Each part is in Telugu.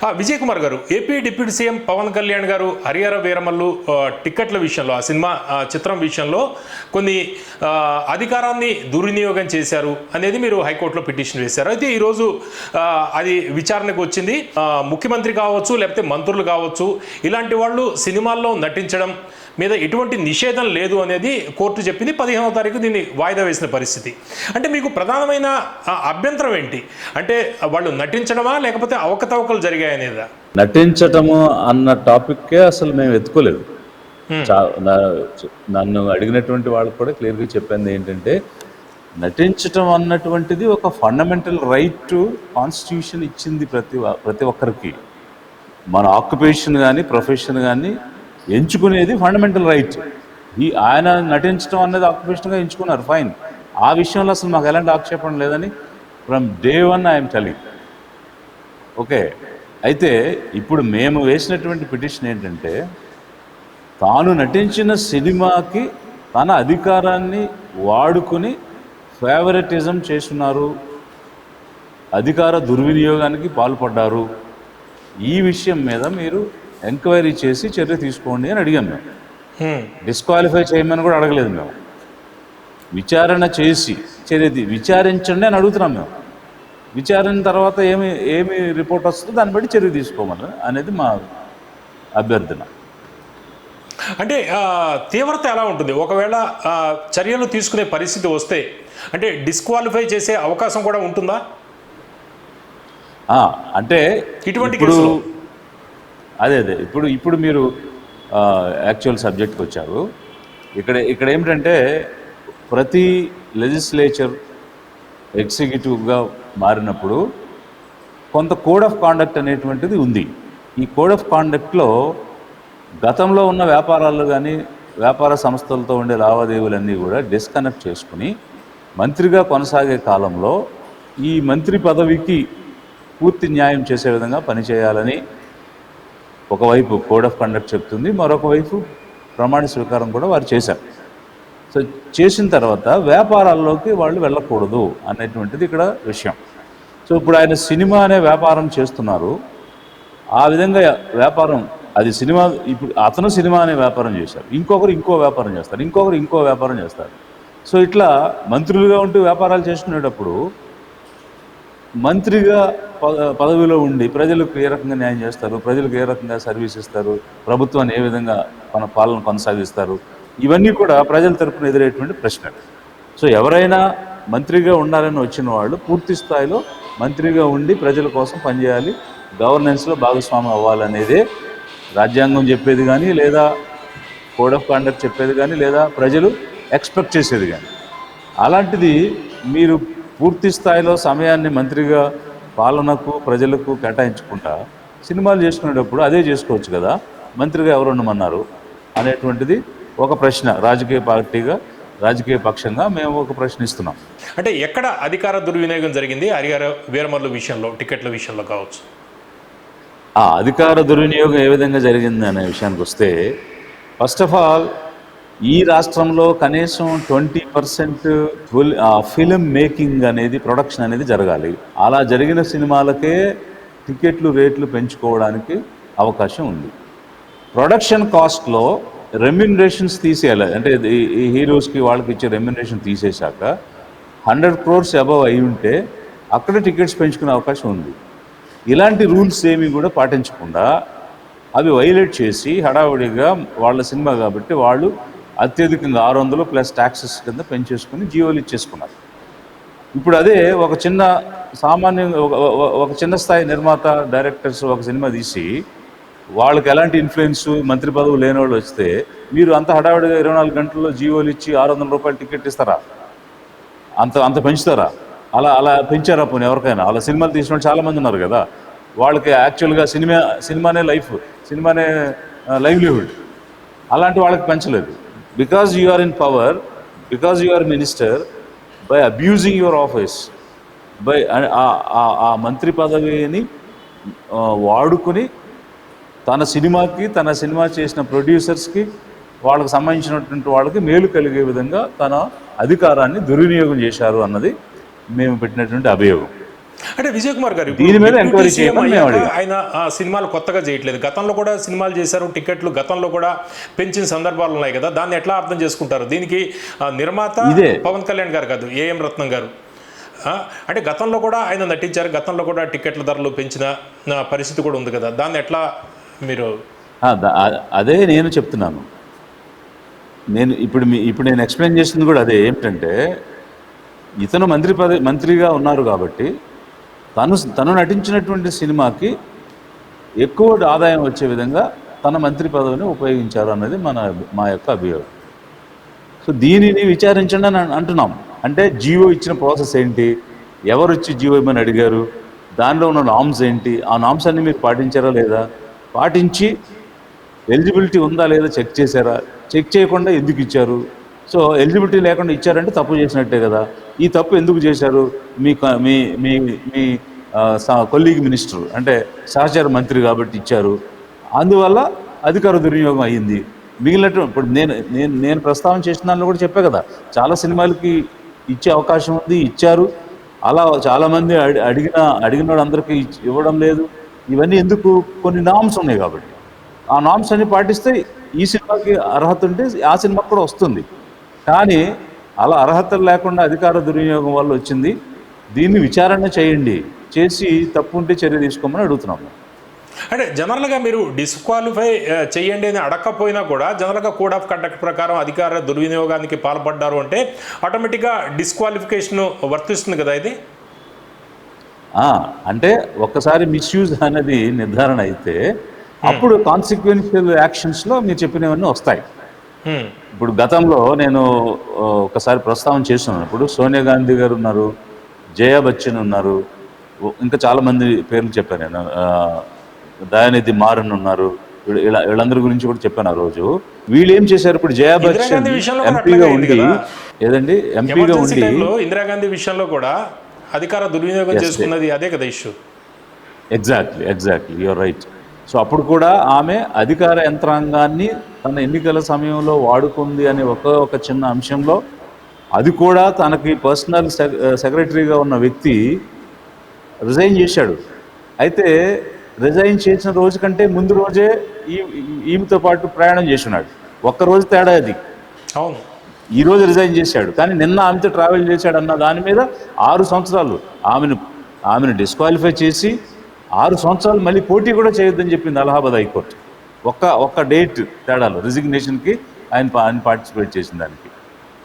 ఆ, విజయ్ కుమార్ గారు AP deputy CM Pawan Kalyan గారు హరిహర వీరమల్లు టిక్కెట్ల విషయంలో ఆ సినిమా చిత్రం విషయంలో కొన్ని అధికారాన్ని దుర్వినియోగం చేశారు అనేది మీరు హైకోర్టులో పిటిషన్ వేశారు. అయితే ఈరోజు అది విచారణకు వచ్చింది. ముఖ్యమంత్రి కావచ్చు లేకపోతే మంత్రులు కావచ్చు ఇలాంటి వాళ్ళు సినిమాల్లో నటించడం మీద ఎటువంటి నిషేధం లేదు అనేది కోర్టు చెప్పింది. పదిహేనవ తారీఖు దీన్ని వాయిదా వేసిన పరిస్థితి. అంటే మీకు ప్రధానమైన అభ్యంతరం ఏంటి? అంటే వాళ్ళు నటించడమా లేకపోతే అవకతవకలు జరిగాయనేదా? నటించటము అన్న టాపిక్కే అసలు మేము ఎత్తుకోలేదు. నన్ను అడిగినటువంటి వాళ్ళకి కూడా క్లియర్గా చెప్పింది ఏంటంటే నటించటం అన్నటువంటిది ఒక ఫండమెంటల్ రైట్ కాన్స్టిట్యూషన్ ఇచ్చింది ప్రతి ప్రతి ఒక్కరికి. మన ఆక్యుపేషన్ కానీ ప్రొఫెషన్ కానీ ఎంచుకునేది ఫండమెంటల్ రైట్ ఈ ఆయన నటించడం అనేది ఆక్యుపేషన్గా ఎంచుకున్నారు ఫైన్ ఆ విషయంలో అసలు మాకు ఎలాంటి ఆక్షేపణ లేదని from day one I'm telling okay అయితే ఇప్పుడు మేము వేసినటువంటి పిటిషన్ ఏంటంటే తాను నటించిన సినిమాకి తన అధికారాన్ని వాడుకుని ఫేవరెటిజం చేస్తున్నారు అధికార దుర్వినియోగానికి పాల్పడ్డారు. ఈ విషయం మీద మీరు ఎంక్వైరీ చేసి చర్య తీసుకోండి అని అడిగాం మేము. డిస్క్వాలిఫై చేయమని కూడా అడగలేదు మేము. విచారణ చేసి చర్య విచారించండి అని అడుగుతున్నాం మేము. విచారణ తర్వాత ఏమి ఏమి రిపోర్ట్ వస్తుందో దాన్ని బట్టి చర్య తీసుకోమని అనేది మా అభ్యర్థన. అంటే తీవ్రత ఎలా ఉంటుంది? ఒకవేళ చర్యలు తీసుకునే పరిస్థితి వస్తే అంటే డిస్క్వాలిఫై చేసే అవకాశం కూడా ఉంటుందా? అంటే ఇటువంటి? అదే అదే. ఇప్పుడు ఇప్పుడు మీరు యాక్చువల్ సబ్జెక్ట్కి వచ్చారు. ఇక్కడ ఇక్కడ ఏమిటంటే ప్రతి లెజిస్లేచర్ ఎగ్జిక్యూటివ్గా మారినప్పుడు కొంత కోడ్ ఆఫ్ కాండక్ట్ అనేటువంటిది ఉంది. ఈ కోడ్ ఆఫ్ కాండక్ట్లో గతంలో ఉన్న వ్యాపారాలు కానీ వ్యాపార సంస్థలతో ఉండే లావాదేవీలన్నీ కూడా డిస్కనెక్ట్ చేసుకుని మంత్రిగా కొనసాగే కాలంలో ఈ మంత్రి పదవికి పూర్తి న్యాయం చేసే విధంగా పనిచేయాలని ఒకవైపు కోడ్ ఆఫ్ కండక్ట్ చెప్తుంది మరొక వైపు ప్రమాణ స్వీకారం కూడా వారు చేశారు. సో చేసిన తర్వాత వ్యాపారాల్లోకి వాళ్ళు వెళ్ళకూడదు అనేటువంటిది ఇక్కడ విషయం. సో ఇప్పుడు ఆయన సినిమా అనే వ్యాపారం చేస్తున్నారు. ఆ విధంగా వ్యాపారం అది సినిమా ఇప్పుడు అతను సినిమా అనే వ్యాపారం చేశారు. ఇంకొకరు ఇంకో వ్యాపారం చేస్తారు. ఇంకొకరు ఇంకో వ్యాపారం చేస్తారు. సో ఇట్లా మంత్రులుగా ఉంటూ వ్యాపారాలు చేసుకునేటప్పుడు మంత్రిగా పదవిలో ఉండి ప్రజలకు ఏ రకంగా న్యాయం చేస్తారు? ప్రజలకు ఏ రకంగా సర్వీస్ ఇస్తారు? ప్రభుత్వాన్ని ఏ విధంగా మన పాలన కొనసాగిస్తారు? ఇవన్నీ కూడా ప్రజల తరపున ఎదురయ్యేటువంటి ప్రశ్న సో ఎవరైనా మంత్రిగా ఉండాలని వచ్చిన వాళ్ళు పూర్తి స్థాయిలో మంత్రిగా ఉండి ప్రజల కోసం పనిచేయాలి. గవర్నెన్స్లో భాగస్వామి అవ్వాలనేదే రాజ్యాంగం చెప్పేది కానీ లేదా కోడ్ ఆఫ్ కాండక్ట్ చెప్పేది కానీ లేదా ప్రజలు ఎక్స్పెక్ట్ చేసేది కానీ. అలాంటిది మీరు పూర్తి స్థాయిలో సమయాన్ని మంత్రిగా పాలనకు ప్రజలకు కేటాయించుకుంటా సినిమాలు చేసుకునేటప్పుడు అదే చేసుకోవచ్చు కదా? మంత్రిగా ఎవరు ఉండమన్నారు? అనేటువంటిది ఒక ప్రశ్న రాజకీయ పార్టీగా రాజకీయ పక్షంగా మేము ఒక ప్రశ్న ఇస్తున్నాం. అంటే ఎక్కడ అధికార దుర్వినియోగం జరిగింది? హరిహర వీరమల్లు విషయంలో టికెట్ల విషయంలో కావచ్చు. ఆ అధికార దుర్వినియోగం ఏ విధంగా జరిగింది అనే విషయానికి వస్తే ఫస్ట్ ఆఫ్ ఆల్ ఈ రాష్ట్రంలో కనీసం ట్వంటీ పర్సెంట్ ఫిలిం మేకింగ్ అనేది ప్రొడక్షన్ అనేది జరగాలి. అలా జరిగిన సినిమాలకే టికెట్లు రేట్లు పెంచుకోవడానికి అవకాశం ఉంది. ప్రొడక్షన్ కాస్ట్లో రెమ్యునరేషన్స్ తీసేయాలి. అంటే ఈ- హీరోస్కి వాళ్ళకి ఇచ్చే రెమ్యునరేషన్ తీసేశాక హండ్రెడ్ క్రోర్స్ అబవ్ అయి ఉంటే అక్కడ టికెట్స్ పెంచుకునే అవకాశం ఉంది. ఇలాంటి రూల్స్ ఏమీ కూడా పాటించకుండా అవి వైలేట్ చేసి హడావుడిగా వాళ్ళ సినిమా కాబట్టి వాళ్ళు అత్యధికంగా ఆరు వందలు ప్లస్ ట్యాక్సెస్ కింద పెంచేసుకుని జీవోలు ఇచ్చేసుకున్నారు. ఇప్పుడు అదే ఒక చిన్న సామాన్య ఒక- చిన్న స్థాయి నిర్మాత డైరెక్టర్స్ ఒక సినిమా తీసి వాళ్ళకి ఎలాంటి ఇన్ఫ్లుయెన్స్ మంత్రి పదవి లేని వాళ్ళు వస్తే మీరు అంత హడావిడిగా ఇరవై నాలుగు గంటల్లో జీవోలు ఇచ్చి ఆరు వందల రూపాయలు టికెట్ ఇస్తారా? అంత అంత పెంచుతారా? అలా అలా పెంచారా పోనీ ఎవరికైనా? అలా సినిమాలు తీసిన వాళ్ళు ఉన్నారు కదా. వాళ్ళకి యాక్చువల్గా సినిమా సినిమానే లైఫ్ సినిమానే లైవ్లీహుడ్. అలాంటి వాళ్ళకి పెంచలేదు. Because you are in power because you are minister by abusing your office by ఆ మంత్రి పదవిని వాడుకుని తన సినిమాకి తన సినిమా చేసిన ప్రొడ్యూసర్స్కి వాళ్ళకి సంబంధించినటువంటి వాళ్ళకి మేలు కలిగే విధంగా తన అధికారాన్ని దుర్వినియోగం చేశారు అన్నది మేము పెట్టినటువంటి అభియోగం. అంటే విజయ్ కుమార్ గారు దీని మీద ఎంక్వైరీ. ఆయన ఆ, సినిమాలు కొత్తగా చేయట్లేదు. గతంలో కూడా సినిమాలు చేశారు టికెట్లు గతంలో కూడా పెంచిన సందర్భాలు ఉన్నాయి కదా. దాన్ని ఎట్లా అర్థం చేసుకుంటారు? దీనికి నిర్మాత. పవన్ కళ్యాణ్ గారు కాదు ఏఎం రత్నం గారు. అంటే గతంలో కూడా ఆయన నటించారు గతంలో కూడా టికెట్ల ధరలు పెంచిన పరిస్థితి కూడా ఉంది కదా. దాన్ని ఎట్లా మీరు అదే నేను చెప్తున్నాను. నేను ఇప్పుడు మీ ఇప్పుడు నేను ఎక్స్ప్లెయిన్ చేసింది కూడా అదే ఏమిటంటే ఇతను మంత్రి పద మంత్రిగా ఉన్నారు కాబట్టి తను తను నటించినటువంటి సినిమాకి ఎక్కువ ఆదాయం వచ్చే విధంగా తన మంత్రి పదవిని ఉపయోగించారు అన్నది మన మా యొక్క అభియోగం. సో దీనిని విచారించండి అని అంటున్నాం. అంటే జియో ఇచ్చిన ప్రాసెస్ ఏంటి? ఎవరు వచ్చి జియో ఇవ్వమని అడిగారు? దానిలో ఉన్న నామ్స్ ఏంటి? ఆ నామ్స్ అన్ని మీరు పాటించారా లేదా? పాటించి ఎలిజిబిలిటీ ఉందా లేదా చెక్ చేశారా? చెక్ చేయకుండా ఎందుకు ఇచ్చారు? సో ఎలిజిబిలిటీ లేకుండా ఇచ్చారంటే తప్పు చేసినట్టే కదా. ఈ తప్పు ఎందుకు చేశారు? మీ క- మీ మీ మీ కొల్లీగ్ మినిస్టర్ అంటే సహచార మంత్రి కాబట్టి ఇచ్చారు. అందువల్ల అధికార దుర్వినియోగం అయ్యింది. మిగిలినట్టు ఇప్పుడు నేను నేను నేను ప్రస్తావన చేసిన దానిలో కూడా చెప్పే కదా. చాలా సినిమాలకి ఇచ్చే అవకాశం ఉంది ఇచ్చారు. అలా చాలామంది అడి అడిగిన అడిగిన అందరికీ ఇవ్వడం లేదు. ఇవన్నీ ఎందుకు? కొన్ని నామ్స్ ఉన్నాయి కాబట్టి. ఆ నామ్స్ అన్ని పాటిస్తే ఈ సినిమాకి అర్హత ఉంటే ఆ సినిమాకి కూడా వస్తుంది. కానీ అలా అర్హతలు లేకుండా అధికార దుర్వినియోగం వల్ల వచ్చింది. దీన్ని విచారణ చేయండి. చేసి తప్పు ఉంటే చర్య తీసుకోమని అడుగుతున్నాము. అంటే జనరల్గా మీరు డిస్క్వాలిఫై చేయండి అని అడగకపోయినా కూడా జనరల్గా కోడ్ ఆఫ్ కండక్ట్ ప్రకారం అధికార దుర్వినియోగానికి పాల్పడ్డారు అంటే ఆటోమేటిక్గా డిస్క్వాలిఫికేషన్ వర్తిస్తుంది కదా ఇది? అంటే ఒక్కసారి మిస్యూజ్ అనేది నిర్ధారణ అయితే అప్పుడు కాన్సిక్వెన్షియల్ యాక్షన్స్లో మీరు చెప్పినవన్నీ వస్తాయి. ఇప్పుడు గతంలో నేను ఒకసారి ప్రస్తావన చేస్తున్నాను ఇప్పుడు సోనియా గాంధీ గారు ఉన్నారు జయా బచ్చన్ ఉన్నారు ఇంకా చాలా మంది పేర్లు చెప్పాను నేను. దయానిధి మారన్ ఉన్నారు వీళ్ళ- వీళ్ళందరి గురించి కూడా చెప్పాను ఆ రోజు. వీళ్ళు ఏం చేశారు? ఇప్పుడు జయా బచ్చన్ ఎంపీగా ఉండి. ఏదండి? ఎంపీగా ఉండి ఇందిరాగాంధీ విషయంలో కూడా అధికార దుర్వినియోగం చేసుకున్నది అదే కదా issue exactly exactly your right so అప్పుడు కూడా ఆమె అధికార యంత్రాంగాన్ని తన ఎన్నికల సమయంలో వాడుకుంది అనే ఒక ఒక చిన్న అంశంలో అది కూడా తనకి పర్సనల్ సెక్రటరీగా ఉన్న వ్యక్తి రిజైన్ చేశాడు. అయితే రిజైన్ చేసిన రోజు కంటే ముందు రోజే ఈ ఈమెతో పాటు ప్రయాణం చేస్తున్నాడు. ఒక్క రోజు తేడా అది. అవును. ఈ రోజు రిజైన్ చేశాడు. కానీ నిన్న ఆమెతో ట్రావెల్ చేశాడు అన్న దాని మీద ఆరు సంవత్సరాలు ఆమెను ఆమెను డిస్క్వాలిఫై చేసి ఆరు సంవత్సరాలు మళ్ళీ పోటీ కూడా చేయొద్దని చెప్పింది అలహాబాద్ హైకోర్టు. ఒక్క ఒక్క డేట్ తేడాలు. రిజిగ్నేషన్కి ఆయన ఆయన పార్టిసిపేట్ చేసిన దానికి.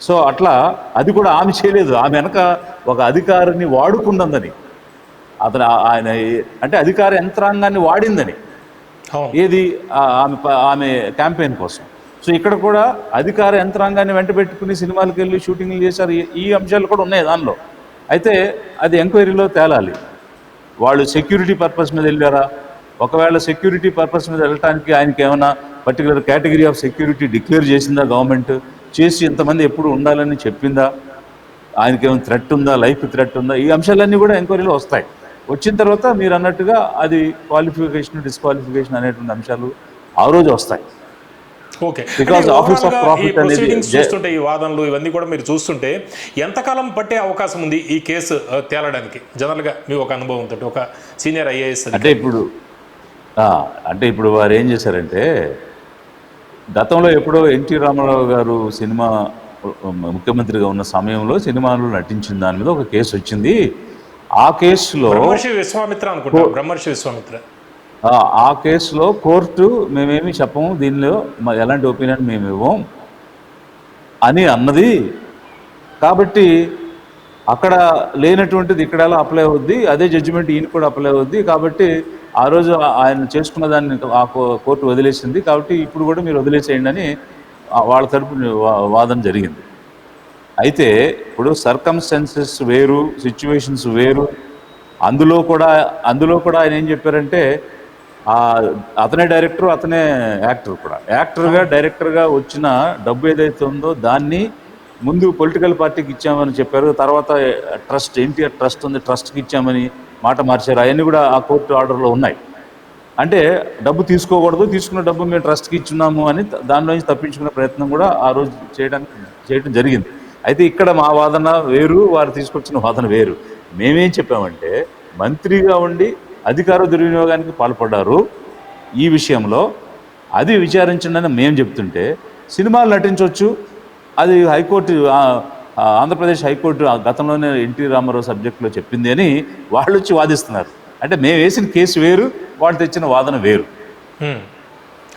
సో అట్లా అది కూడా ఆమె చేయలేదు. ఆమె వెనక ఒక అధికారిని వాడుకుందని అతను ఆయన అంటే అధికార యంత్రాంగాన్ని వాడిందని. ఏది? ఆమె ఆమె క్యాంపెయిన్ కోసం. సో ఇక్కడ కూడా అధికార యంత్రాంగాన్ని వెంట పెట్టుకుని సినిమాలకు వెళ్ళి షూటింగ్లు చేశారు. ఈ అంశాలు కూడా ఉన్నాయి దానిలో. అయితే అది ఎంక్వైరీలో తేలాలి. వాళ్ళు సెక్యూరిటీ పర్పస్ మీద వెళ్ళారా? ఒకవేళ సెక్యూరిటీ పర్పస్ మీద వెళ్ళటానికి ఆయనకి ఏమైనా particular category of security declare చేసిందా గవర్నమెంట్ చేసి ఇంతమంది ఎప్పుడు ఉండాలని చెప్పిందా? ఆయనకి ఏమైనా థ్రెట్ ఉందా? లైఫ్ థ్రెట్ ఉందా? ఈ అంశాలన్నీ కూడా ఎంక్వైరీలో వస్తాయి. వచ్చిన తర్వాత మీరు అన్నట్టుగా అది క్వాలిఫికేషన్ డిస్క్వాలిఫికేషన్ అనేటువంటి అంశాలు ఆ రోజు వస్తాయి. ఓకే. అనేది ప్రొసీడింగ్స్ జే- చూస్తుంటే ఈ వాదనలు ఇవన్నీ కూడా మీరు చూస్తుంటే ఎంతకాలం పట్టే అవకాశం ఉంది ఈ కేసు తేలడానికి? జనరల్గా మీ ఒక అనుభవంతో ఒక సీనియర్ ఐఏఎస్ అంటే ఇప్పుడు అంటే ఇప్పుడు వారు ఏం చేశారంటే గతంలో ఎప్పుడో ఎన్టీ రామారావు గారు సినిమా ముఖ్యమంత్రిగా ఉన్న సమయంలో సినిమాలో నటించిన దాని మీద ఒక కేసు వచ్చింది. ఆ కేసులో విశ్వామిత్ర అనుకుంటా బ్రహ్మర్షి విశ్వామిత్ర. ఆ, కేసులో కోర్టు మేమేమి చెప్పము దీనిలో ఎలాంటి ఒపీనియన్ మేము ఇవ్వం అని అన్నది. కాబట్టి అక్కడ లేనటువంటిది ఇక్కడ అప్లై అవుద్ది అదే జడ్జిమెంట్ ఈయన కూడా అప్లై అవుద్ది. కాబట్టి ఆ రోజు ఆయన చేసుకున్న దాన్ని ఆ కో- కోర్టు వదిలేసింది. కాబట్టి ఇప్పుడు కూడా మీరు వదిలేసేయండి అని వాళ్ళ తరపు వాదన జరిగింది. అయితే ఇప్పుడు సర్కమ్స్టెన్సెస్ వేరు సిచ్యువేషన్స్ వేరు. అందులో కూడా అందులో కూడా ఆయన ఏం చెప్పారంటే అతనే డైరెక్టర్ అతనే యాక్టర్ కూడా. యాక్టర్గా డైరెక్టర్గా వచ్చిన డబ్బు ఏదైతే ఉందో దాన్ని ముందు పొలిటికల్ పార్టీకి ఇచ్చామని చెప్పారు. తర్వాత ట్రస్ట్ ఎన్టీఆర్ ట్రస్ట్ ఉంది ట్రస్ట్కి ఇచ్చామని మాట మార్చారు. అవన్నీ కూడా ఆ కోర్టు ఆర్డర్లో ఉన్నాయి. అంటే డబ్బు తీసుకోకూడదు తీసుకున్న డబ్బు మేము ట్రస్ట్కి ఇచ్చున్నాము అని దానిలో నుంచి తప్పించుకునే ప్రయత్నం కూడా ఆ రోజు చేయడానికి చేయడం జరిగింది. అయితే ఇక్కడ మా వాదన వేరు వారు తీసుకొచ్చిన వాదన వేరు. మేమేం చెప్పామంటే మంత్రిగా ఉండి అధికార దుర్వినియోగానికి పాల్పడ్డారు. ఈ విషయంలో అది విచారించండి అని మేము చెప్తుంటే సినిమాలు నటించవచ్చు అది high court Andhra Pradesh high court గతంలోనే ఎన్టీ రామారావు సబ్జెక్టులో చెప్పింది అని వాళ్ళు వచ్చి వాదిస్తున్నారు. అంటే మేము వేసిన కేసు వేరు వాళ్ళు తెచ్చిన వాదన వేరు.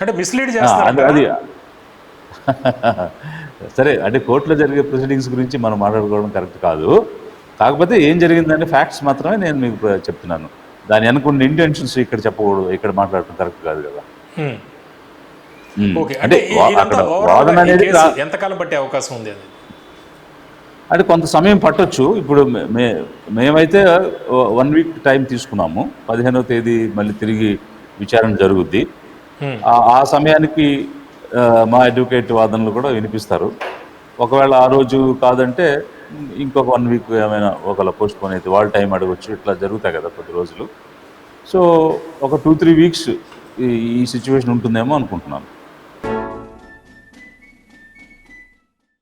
అంటే మిస్లీడ్ అది సరే అంటే కోర్టులో జరిగే ప్రొసీడింగ్స్ గురించి మనం మాట్లాడుకోవడం కరెక్ట్ కాదు. కాకపోతే ఏం జరిగిందని ఫ్యాక్ట్స్ మాత్రమే నేను మీకు చెప్తున్నాను. దాని అనుకున్న ఇంటెన్షన్స్ ఇక్కడ చెప్పకూడదు ఇక్కడ మాట్లాడటం కరెక్ట్ కాదు కదా. అంటే వాదన అనేది ఎంతకాలం పట్టే అవకాశం ఉంది అది? అంటే కొంత సమయం పట్టొచ్చు. ఇప్పుడు మే- మేమైతే వన్ వీక్ టైం తీసుకున్నాము. పదిహేనవ తేదీ మళ్ళీ తిరిగి విచారణ జరుగుద్ది. ఆ- సమయానికి మా అడ్వకేట్ వాదనలు కూడా వినిపిస్తారు. ఒకవేళ ఆ రోజు కాదంటే ఇంకొక వన్ వీక్ ఏమైనా ఒకవేళ పోస్ట్ పోన్ అయితే వాళ్ళు టైం అడగొచ్చు. ఇట్లా జరుగుతాయి కదా కొద్ది రోజులు. సో ఒక టూ త్రీ వీక్స్ ఈ సిచ్యువేషన్ ఉంటుందేమో అనుకుంటున్నాను.